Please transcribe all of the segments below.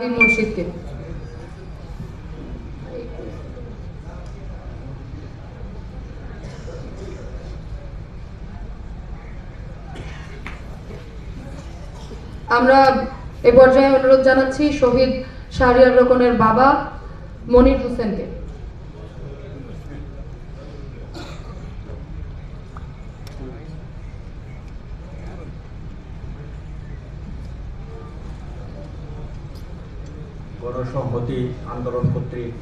আমরা এ পর্যায়ে অনুরোধ জানাচ্ছি শহীদ শাহরিয়ার রোকনের বাবা মনির হোসেনকে। গণসংহতি আন্দোলন কর্তৃক।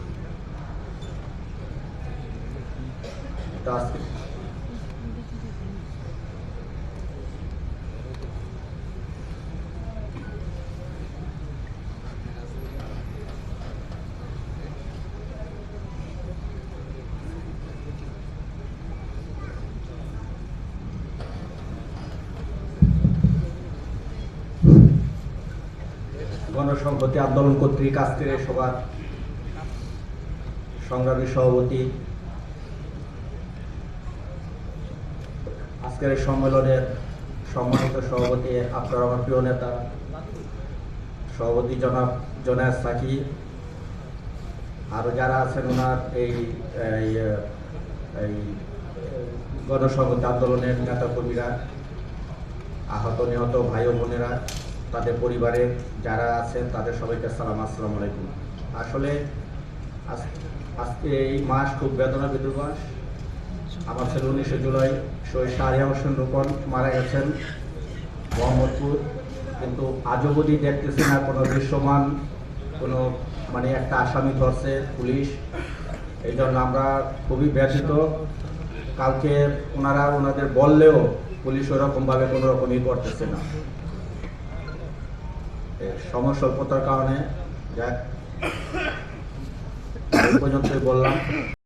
গণসংহতি আন্দোলন কর্তৃক আজকের সভার সংগ্রামী সভাপতি। আজকের সম্মেলনের সম্মানিত সভাপতি আপনার আমার প্রিয় নেতা সভাপতি জনাব জনায়দ সাকি। আরও যারা আছেন ওনার এই, এই গণসংহতি আন্দোলনের নেতাকর্মীরা আহত নিহত ভাই বোনেরা তাদের পরিবারের যারা আছেন, তাদের সবাইকে সালাম আসসালামু আলাইকুম। আসলে আজ- আজকে এই মাস খুব বেদনা বিদুর মাস। আমার ছেলে উনিশে জুলাই, শহীদ শাহরিয়া হোসেন রূপন মারা গেছেন মোহাম্মদপুর। কিন্তু আজও অবধি দেখতেছি না কোনো দৃশ্যমান, কোনো মানে একটা আসামি ধরছে পুলিশ, এই জন্য আমরা খুবই ব্যথিত। কালকে ওনারা ওনাদের বললেও পুলিশ ওরকমভাবে কোনো রকমই করতেছে না। সময় কারণে যাক পর্যন্ত বললাম।